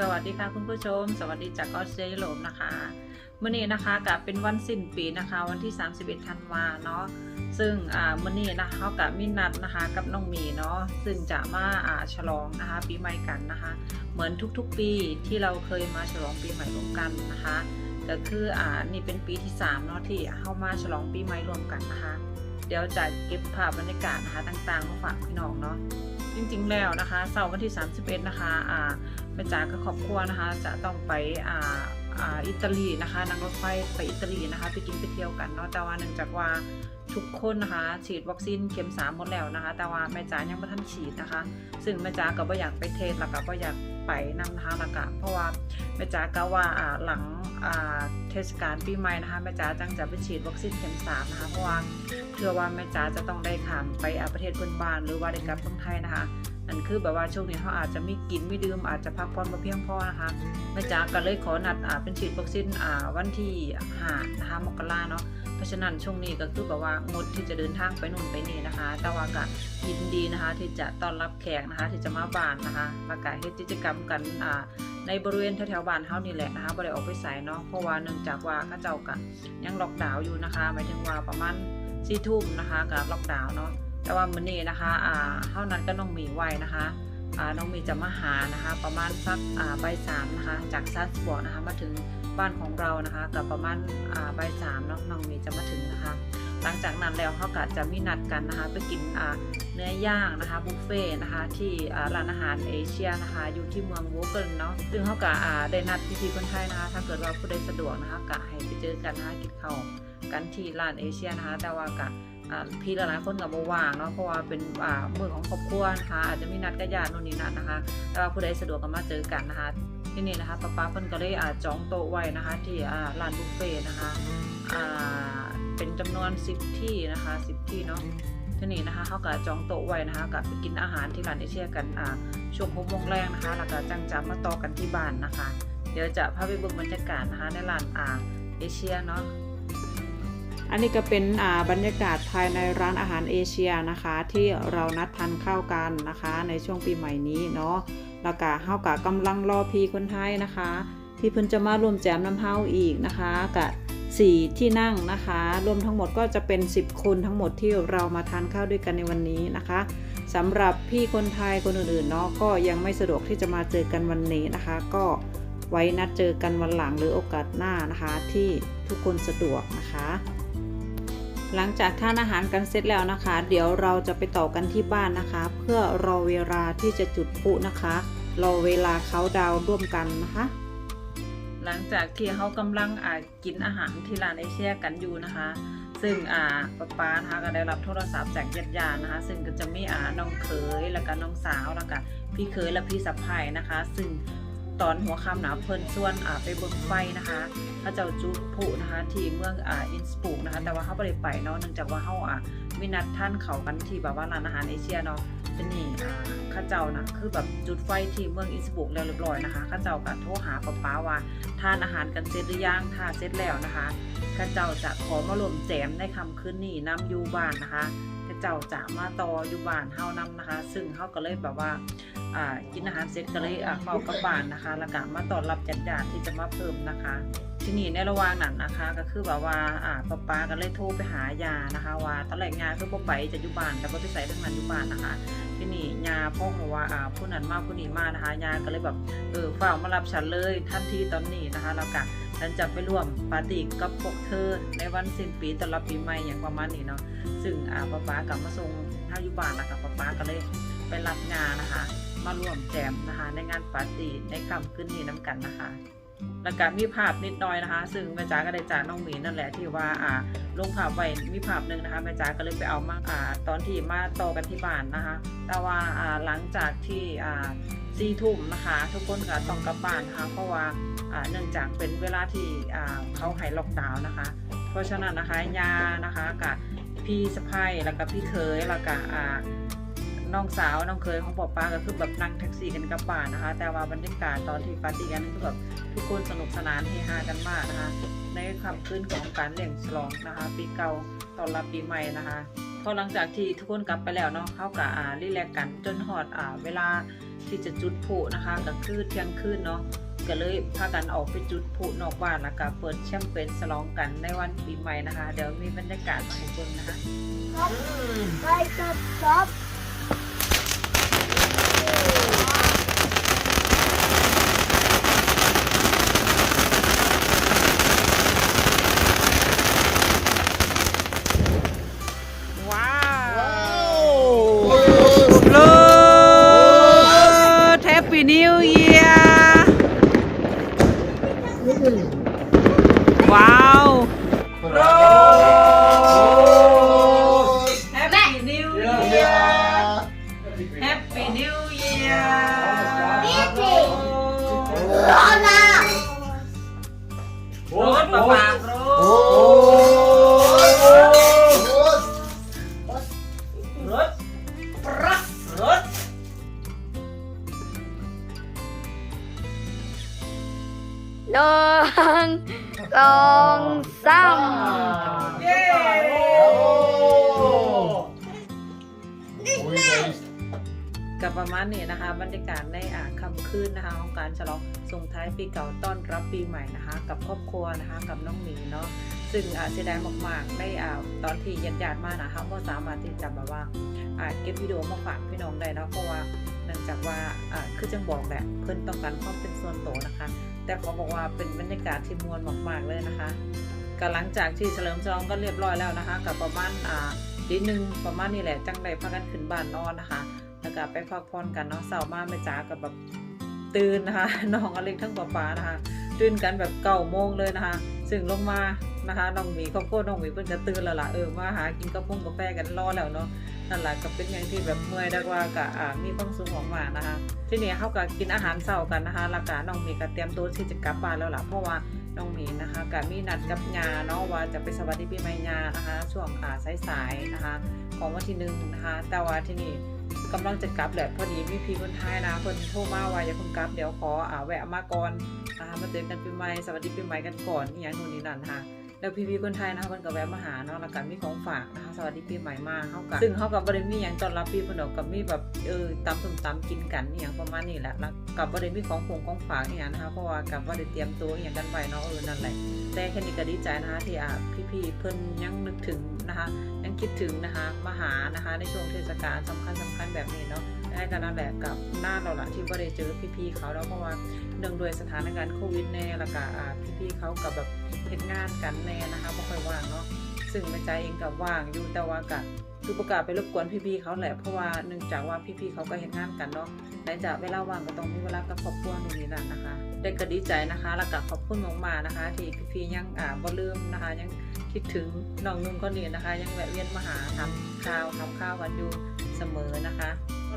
สวัสดีค่ะคุณผู้ชม สวัสดีจากออสเตรเลียโลมนะคะมื่อนี้นะคะกับเป็นวันสิ้นปีนะคะวันที่ 31 ธันวาเนาะซึ่งอ่ามื่อนี้นะคะเขากับมินัดนะคะกับน้องมีเนาะซึ่งจะมาอ่าฉลองนะคะปีใหม่กันนะคะ เหมือนทุกๆปีที่เราเคยมาฉลองปีใหม่ร่วมกันนะคะก็คืออ่านี่เป็นปีที่3เนาะที่เข้ามาฉลองปีใหม่ร่วมกันนะคะ เดี๋ยวจะเก็บภาพบรรยากาศนะคะต่างๆมาฝากพี่น้องเนาะจริงๆแล้วนะคะเสาร์วันที่ 31 นะคะอ่า แม่จ๋ากับครอบครัวนะคะ จะต้องไปอ่าอ่าอิตาลีนะคะนั่งรถไฟไปอิตาลีนะคะไปกินไปเที่ยวกันเนาะแต่ว่าเนื่องจากว่าทุกคนนะคะ ฉีดวัคซีนเข็มสามหมดแล้วนะคะ แต่ว่าแม่จ๋ายังไม่ทันฉีดนะคะ ซึ่งแม่จ๋าก็บ่อยากไปเทศแล้วก็บ่อยากไปนำทางแล้วก็เพราะว่าแม่จ๋าก็ว่าอ่าหลังอ่าเทศกาลปีใหม่นะคะแม่จ๋าจังจะไปฉีดวัคซีนเข็มสามนะคะเพราะว่าเชื่อว่าแม่จ๋าจะต้องได้ข้ามไปอ่าประเทศเพื่อนบ้านหรือว่าได้กลับเมืองไทยนะคะ นั่นคือแบบว่าช่วงนี้เขาอาจจะไม่กินไม่ดื่มอาจจะพักผ่อนมาเพียงพอนะคะแม่จ๋าก็เลยขอนัดอ่าเป็นฉีดวัคซีนอ่าวันที่ห้านะคะมกราเนาะเพราะฉะนั้นช่วงนี้ก็คือแบบว่างดที่จะเดินทางไปนู่นไปนี่นะคะ แต่ว่าก็ยินดีนะคะ ที่จะต้อนรับแขกนะคะ ที่จะมาบ้านนะคะแล้วก็เฮ็ดกิจกรรมกันอ่าในบริเวณแถวๆบ้านเฮานี่แหละนะคะบ่ได้ออกไปไสเนาะเพราะว่าเนื่องจากว่าเขาเจ้ากันยังล็อกดาวน์อยู่นะคะหมายถึงว่าประมาณสี่ทุ่มนะคะกับล็อกดาวน์เนาะ แต่ว่ามื้อนี้นะคะอ่าเท่านั้นก็น้องมีไว้นะคะอ่าน้องมีจะมาหานะคะ ประมาณสักอ่าบ่ายสามนะคะ จากซัสบอร์นะคะมาถึงบ้านของเรานะคะ กับประมาณอ่าบ่ายสามเนาะน้องมีจะมาถึงนะคะ หลังจากนั้นแล้วเขาก็จะมีนัดกันนะคะ ไปกินอ่าเนื้อย่างนะคะบุฟเฟ่ต์นะคะที่ร้านอาหารเอเชียนะคะ อยู่ที่เมืองวูเกิลเนาะซึ่งเขาก็อ่าได้นัดพี่ๆคนไทยนะคะ ถ้าเกิดว่าผู้ใดสะดวกนะคะก็ให้ไปเจอกันนะคะกินข้าวกันที่ร้านเอเชียนะคะแต่ว่าก็ พี่หลายๆคนกับบ่ว่างเนาะเพราะว่าเป็นอ่ามือของครอบครัวนะคะอาจจะมีนัดกับญาติโน่นนี่นั่นนะคะแต่ว่าผู้ใดสะดวกก็มาเจอกันนะคะที่นี่นะคะป้าป้าเพิ่นก็เลยอ่าจองโต๊ะไว้นะคะ ที่อ่าร้านบุฟเฟ่นะคะอ่าเป็นจำนวน 10 ที่นะคะ 10 ที่เนาะที่นี่นะคะเขาก็จองโต๊ะไว้นะคะกับไปกินอาหารที่ร้านเอเชียกันอ่าช่วงหกโมงแรกนะคะแล้วก็จังจะมาต่อกันที่บ้านนะคะ เดี๋ยวจะพาไปเบิ่งบรรยากาศนะคะในร้านอ่าเอเชียเนาะ อันนี้ก็เป็นบรรยากาศภายในร้านอาหารเอเชียนะคะ ที่เรานัดทานข้าวกันนะคะ ในช่วงปีใหม่นี้เนาะแล้วก็เฮากะกำลังรอพี่คนไทยนะคะ ที่เพิ่นจะมารวมแจมน้ำเฮาอีกนะคะกะสี่ที่นั่งนะคะ รวมทั้งหมดก็จะเป็น 10 คนทั้งหมดที่เรามาทานข้าวด้วยกันในวันนี้นะคะสำหรับพี่คนไทยคนอื่นๆเนาะก็ยังไม่สะดวกที่จะมาเจอกันวันนี้นะคะ ก็ไว้นัดเจอกันวันหลังหรือโอกาสหน้านะคะ ที่ทุกคนสะดวกนะคะ หลังจากทานอาหารกันเสร็จแล้วนะคะ เดี๋ยวเราจะไปต่อกันที่บ้านนะคะ เพื่อรอเวลาที่จะจุดพลุนะคะ รอเวลาเขาดาวร่วมกันนะคะ หลังจากที่เขากำลังอ่ากินอาหารที่ร้านเอเชียกันอยู่นะคะ ซึ่งอ่าป้าป้านะคะก็ได้รับโทรศัพท์จากญาติญาตินะคะ ซึ่งก็จะมีอ่าน้องเขยแล้วก็น้องสาวแล้วก็พี่เขยและพี่สะใภ้นะคะ ซึ่ง ตอนหัวค่ำหนาเพิ่นส่วนอ่าไปเบิ่งไฟนะคะพระเจ้าจุดพลุนะคะ ที่เมืองอ่าอินสปุกนะคะ แต่ว่าเขาไม่ได้ไปเนาะเนื่องจากว่าเขาอ่ามีนัดท่านเขากันที่แบบว่าร้านอาหารเอเชียเนาะทีนี่อ่าข้าเจ้านะคือแบบจุดไฟที่เมืองอินสปุกแล้วเรียบร้อยนะคะข้าเจ้าก็โทรหาป้าป้าว่าทานอาหารกันเสร็จหรือยังถ้าเสร็จแล้วนะคะข้าเจ้าจะขอมารวมแจมในค่ำคืนนี้นํอยู่บ้านนะคะข้าเจ้าจะมาต่ออยู่บ้านเฮานํนะคะ ซึ่งเฮาก็เลยแบบว่า กินอาหารเสร็จก็เลยเข้ากลับบ้านนะคะ แล้วก็มาต้อนรับญาติญาติที่จะมาเพิ่มนะคะ ที่นี่ในระหว่างนั้นนะคะ ก็คือแบบว่าอ่าป้าป้าก็เลยโทรไปหายานะคะ ว่าตอนแรกยาคือบ่ไปจะอยู่บ้านแต่บ่ไปใส่ทั้งนั้นอยู่บ้านนะคะ ที่นี่ยาพ่อบอกว่าอ่าผู้นั้นมาผู้นี้มานะคะยาก็เลยแบบเออฝากมารับฉันเลยทันทีตอนนี้นะคะ แล้วก็ฉันจะไปร่วมปาร์ตี้กับพวกเธอในวันสิ้นปีต้อนรับปีใหม่อย่างประมาณนี้เนาะซึ่งอ่าป้าป้ากลับมาส่งท่าอยู่บ้านแล้วกับป้าป้าก็เลยไปรับงานนะคะ มาร่วมแจมนะคะในงานปาร์ตี้ในค่ำคืนนี้น้ำกันนะคะแล้วก็มีภาพนิดหน่อยนะคะ ซึ่งแม่จ๋าก็ได้จากน้องหมีนั่นแหละที่ว่าอ่าลงภาพไว้มีภาพหนึ่งนะคะแม่จ๋าก็เลยไปเอามาอ่าตอนที่มาโตกันที่บ้านนะคะ แต่ว่าอ่าหลังจากที่อ่าสี่ทุ่มนะคะ ทุกคนก็ต้องกลับบ้านนะคะเพราะว่าอ่าเนื่องจากเป็นเวลาที่อ่าเขาให้ล็อกดาวน์นะคะ เพราะฉะนั้นนะคะยานะคะกับพี่สะพ้ายแล้วก็พี่เคยแล้วก็อ่า น้องสาวน้องเคยของปอป้าก็คือแบบนั่งแท็กซี่กันกลับบ้านนะคะ แต่ว่าบรรยากาศตอนที่ปาร์ตี้กันคือแบบทุกคนสนุกสนานเฮฮากันมากนะคะ ในค่ำคืนของการเลี้ยงฉลองนะคะ ปีเก่าตอนรับปีใหม่นะคะพอหลังจากที่ทุกคนกลับไปแล้วเนาะเขากับอ่ารีแลกกันจนหอดอ่าเวลาที่จะจุดพลุนะคะก็คือเที่ยงคืนเนาะก็เลยพากันออกไปจุดพลุนอกบ้านแล้วก็เปิดแชมเปญฉลองกันในวันปีใหม่นะคะ เดี๋ยวมีบรรยากาศมาให้ชมนะคะไป ประมาณนี้นะคะ บรรยากาศในอ่าค่ำคืนนะคะ ของการฉลองส่งท้ายปีเก่าต้อนรับปีใหม่นะคะ กับครอบครัวนะคะกับน้องหมีเนาะซึ่งอ่าเสียดายมากๆในอ่าตอนที่ญาติญาติมานะคะก็สามารถที่จะแบบว่าอ่าเก็บวิดีโอมาฝากพี่น้องได้เนาะเพราะว่าเนื่องจากว่าอ่าคือจังบอกแหละเพื่อนต้องการความเป็นส่วนตัวนะคะ แต่เขาบอกว่าเป็นบรรยากาศที่มวลมากๆเลยนะคะก็หลังจากที่เฉลิมฉลองก็เรียบร้อยแล้วนะคะ กับประมาณอ่าดีหนึ่งประมาณนี้แหละจังได้พากันขึ้นบ้านนอนนะคะ ก็ไปพักผ่อนกันเนาะเสาร์มาแม่จ๋ากับแบบตื่นนะคะน้องอเล็กทั้งป๊าป๊านะคะตื่นกันแบบเก้าโมงเลยนะคะ ซึ่งลงมานะคะน้องหมีข้าวโพดน้องหมีเพิ่นจะตื่นแล้วล่ะเออมาหากินกาแฟกาแฟกันรอแล้วเนาะนั่นแหละก็เป็นอย่างที่แบบเมื่อยได้ว่ากะอ่ามีความสุขของมานะคะ ที่นี้เขาก็กินอาหารเช้ากันนะคะแล้วก็น้องหมีก็เตรียมตัวที่จะกลับบ้านแล้วล่ะเพราะว่าน้องหมีนะคะก็มีนัดกับยาเนาะว่าจะไปสวัสดีปีใหม่ยานะคะ ช่วงอ่าสายๆนะคะ ของวันที่หนึ่งนะคะ แต่ว่าที่นี่ กำลังจะกลับแหละพอดีมีพี่คนไทยนะเพิ่นโทรมาว่าอย่าเพิ่งกลับเดี๋ยวขออ่าแวะมาก่อนนะคะมาเจอกันปีใหม่สวัสดีปีใหม่กันก่อนอย่างนู่นนี่นั่นนะคะแล้วพี่พี่คนไทยนะคะเพิ่นก็แวะมาหาเนาะแล้วก็มีของฝากนะคะสวัสดีปีใหม่มาเฮากันซึ่งเฮาก็บ่ได้มีหยังตอนรับพี่พนดกกับมีแบบเออตำส้มตำกินกันอย่างประมาณนี้แหละแล้วกับบ่ได้มีของผงของฝากอหย่างนะคะเพราะว่ากับบ่ได้เตรียมตัวอย่างกันไว้เนาะเออนั่นแหละ แต่แค่นี้ก็ดีใจนะคะที่อ่าพี่ๆเพิ่นยังนึกถึงนะคะยังคิดถึงนะคะมาหานะคะในช่วงเทศกาลสำคัญสำคัญแบบนี้เนาะได้กันนั่นแหละกับหน้าเราละที่ว่าได้เจอพี่ๆเขาแล้วเพราะว่าเนื่องด้วยสถานการณ์โควิดแน่ล้วก็อ่าพี่ๆเขากับแบบเฮ็ดงานกันแน่นะคะไม่ค่อยว่างเนาะซึ่งแม่ใจเองกับว่างอยู่แต่ว่ากับคือประกาศไปรบกวนพี่ๆเขาแหละเพราะว่าเนื่องจากว่าพี่ๆเขาก็เฮ็ดงานกันเนาะและจากเวลาว่างก็ต้องมีเวลากับครอบครัวนู่นนี่นั่นนะคะ ได้ก็ดีใจนะคะ แล้วก็ขอบคุณมากๆนะคะ ที่พี่ๆยังอ่าบ่ลืมนะคะ ยังคิดถึงน้องนุ่นคนนี้นะคะ ยังแวะเวียนมาหาทำข้าวทำข้าวกันอยู่เสมอนะคะ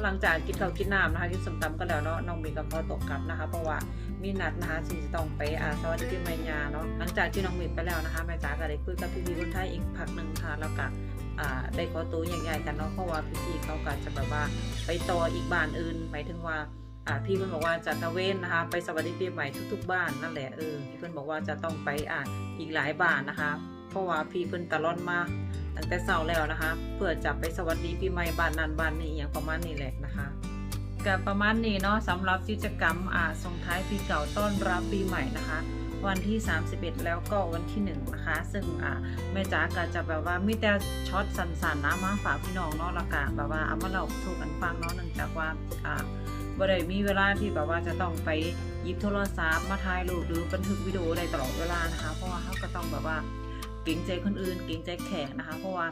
หลังจากกินข้าวกินน้ำนะคะกินสมตำก็แล้วเนาะน้องมีกับพอตกกลับนะคะ เพราะว่ามีนัดนะคะที่จะต้องไปอาสวัสดีปีใหม่ยาเนาะหลังจากที่น้องมีไปแล้วนะคะแม่จ๋าก็ได้คุยกับพี่ๆคนไทยอีกพักหนึ่งค่ะแล้วก็อ่าได้ขอตัวใหญ่ๆกันเนาะเพราะว่าพี่ๆเขาก็จะแบบว่าไปต่ออีกบ้านอื่นหมายถึงว่า พี่เพื่อนบอกว่าจะตะเวนนะคะ ไปสวัสดีปีใหม่ทุก ๆ บ้านนั่นแหละเออพี่เพื่อนบอกว่าจะต้องไปอ่าอีกหลายบ้านนะคะ เพราะว่าพี่เพิ่อนตะล่อนมาตั้งแต่เช้าแล้วนะคะ เพื่อจะไปสวัสดีปีใหม่บ้านนั้นบ้านนี้อย่างประมาณนี้แหละนะคะก็ประมาณนี้เนาะสำหรับกิจกรรมอ่าส่งท้ายปีเก่าต้อนรับปีใหม่นะคะ วันที่ 31 แล้วก็วันที่1นะคะ ซึ่งอ่าแม่จ๋าก็จะแบบว่ามีแต่ช็อตสั้นๆนะมาฝากพี่น้องเนาะละกะแบบว่าเอามาเล่าสู่กันฟังเนาะเนื่องจากว่าอ่า บ่ได้มีเวลาที่แบบว่าจะต้องไปหยิบโทรศัพท์มาถ่ายรูปหรือบันทึกวิดีโอได้ตลอดเวลานะคะ เพราะว่าเขาก็ต้องแบบว่าเกรงใจคนอื่นเกรงใจแขกนะคะ เพราะว่า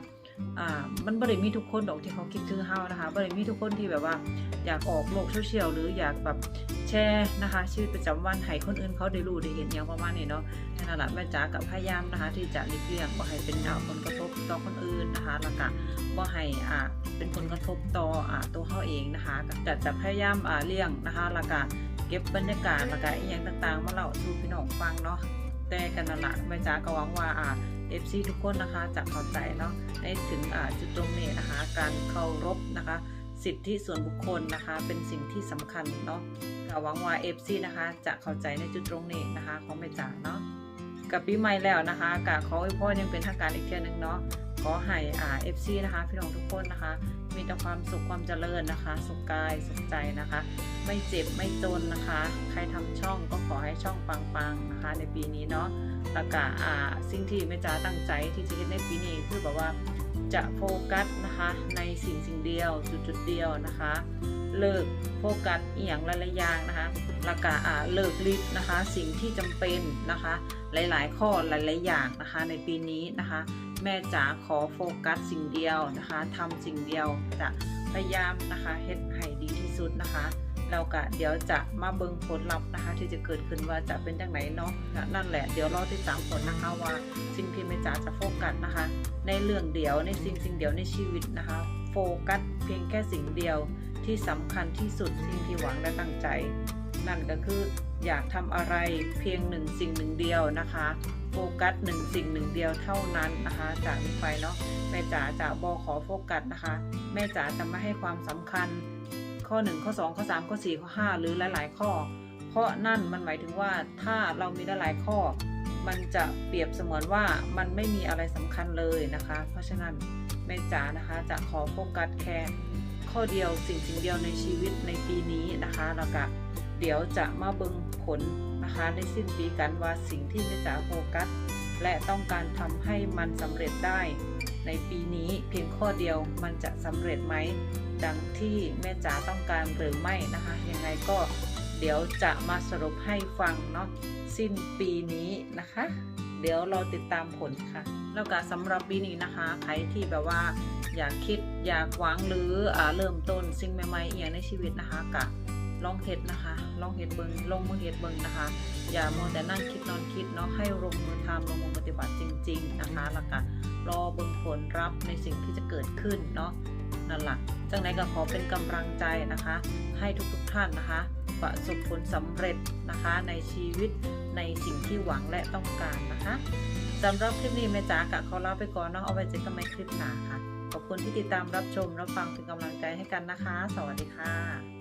อ่ามันบ่ได้มีทุกคนดอกที่เขาคิดถึงเฮานะคะบ่ได้มีทุกคนที่แบบว่าอยากออกโลกโซเชียลหรืออยากแบบแชร์นะคะชีวิตประจำวันให้คนอื่นเขาได้รู้ได้เห็นอย่างประมาณนี้เนาะนั่นแหละแม่จ๋ากับพยายามนะคะ ที่จะหลีกเลี่ยงบ่าให้เป็นอ่าผลกระทบต่อคนอื่นนะคะ แล้วก็บ่าให้อ่าเป็นผลกระทบต่ออ่าตัวเขาเองนะคะก็จะจะพยายามอ่าเลี่ยงนะคะแล้วก็เก็บบรรยากาศแล้วก็อีหยังต่างๆมาเล่าสู่พี่น้องฟังเนาะ แต่กันนั่นละแม่จ๋าก็หวังว่าอ่า FC ทุกคนนะคะจะเข้าใจเนาะในถึงอ่าจุดตรงนี้นะคะ การเคารพนะคะ สิทธิส่วนบุคคลนะคะ เป็นสิ่งที่สำคัญเนาะก็หวังว่าเอฟซีนะคะ จะเข้าใจในจุดตรงนี้นะคะ ของแม่จ๋าเนาะ กับปีใหม่แล้วนะคะกะขอให้พ่อยังเป็นทางการอีกเทียหนึงเนาะขอให้อ่าเอฟซีนะคะพี่น้องทุกคนนะคะ มีแต่ความสุขความเจริญนะคะ สุขกายสุขใจนะคะ ไม่เจ็บไม่จนนะคะ ใครทำช่องก็ขอให้ช่องปังๆนะคะ ในปีนี้เนาะแล้วก็อ่าสิ่งที่แม่จ๋าตั้งใจที่จะเห็นในปีนี้คือแบบว่าจะโฟกัสนะคะในสิ่งสิ่งเดียวจุดจุดเดียวนะคะ เลิกโฟกัสอียงหลายๆอย่างนะคะแล้วก็อ่าเลิกลิฟนะคะ สิ่งที่จำเป็นนะคะ หลาย ๆ ข้อหลาย ๆ อย่างนะคะ ในปีนี้นะคะ แม่จ๋าขอโฟกัสสิ่งเดียวนะคะทำสิ่งเดียวจะพยายามนะคะเฮ็ดให้ดีที่สุดนะคะแล้วก็เดี๋ยวจะมาเบิ่งผลลัพธ์นะคะ ที่จะเกิดขึ้นว่าจะเป็นจังไหนเนาะนั่นแหละเดี๋ยวรอติดตามผลนะคะว่าสิ่งที่แม่จ๋าจะโฟกัสนะคะ ในเรื่องเดียวในสิ่งสิ่งเดียวในชีวิตนะคะ โฟกัสเพียงแค่สิ่งเดียวที่สำคัญที่สุดสิ่งที่หวังและตั้งใจ นั่นก็คือ อยากทำอะไรเพียงหนึ่งสิ่งหนึ่งเดียวนะคะโฟกัสหนึ่งสิ่งหนึ่งเดียวเท่านั้นนะคะจากนี้ไปเนาะแม่จ๋าจะบอขอโฟกัสนะคะ แม่จ๋าจะไม่ให้ความสำคัญ ข้อ 1 ข้อ 2 ข้อ 3 ข้อ 4 ข้อ 5 หรือหลาย ๆ ข้อ เพราะนั่นมันหมายถึงว่าถ้าเรามีหลายๆข้อ มันจะเปรียบเสมือนว่ามันไม่มีอะไรสำคัญเลยนะคะ เพราะฉะนั้นแม่จ๋านะคะจะขอโฟกัสแค่ข้อเดียวสิ่งสิ่งเดียวในชีวิตในปีนี้นะคะ แล้วก็ เดี๋ยวจะมาเบิงผลนะคะในสิ้นปีกันว่าสิ่งที่แม่จ๋าโฟกัส และต้องการทำให้มันสำเร็จได้ ในปีนี้เพียงข้อเดียวมันจะสำเร็จไหมดังที่แม่จ๋าต้องการหรือไม่นะคะยังไงก็เดี๋ยวจะมาสรุปให้ฟังเนาะสิ้นปีนี้นะคะ เดี๋ยวเราติดตามผลค่ะ แล้วก็สำหรับปีนี้นะคะใครที่แบบว่าอยากคิดอยากหวังหรืออเริ่มต้นสิ่งใหม่ๆอีกอย่างในชีวิตนะคะกะลองเฮ็ดนะคะ ลองเฮ็ดเบิงลงมือเฮ็ดเบิงนะคะ อย่ามัวแต่นั่งคิดนอนคิดเนาะให้ลงมือทำลงมือปฏิบัติจริง ๆนะคะแล้วก็รอเบิงผลรับในสิ่งที่จะเกิดขึ้นเนาะนั่นแหละจังไหนก็ขอเป็นกำลังใจนะคะ ให้ทุกๆท่านนะคะ ประสบผลสำเร็จนะคะในชีวิตในสิ่งที่หวังและต้องการนะคะสำหรับคลิปนี้แม่จ๋ากะขอลาไปก่อนเนาะเอาไว้เจอกันใหม่คลิปหน้าค่ะ ขอบคุณที่ติดตามรับชมรับฟังเป็นกำลังใจให้กันนะคะ สวัสดีค่ะ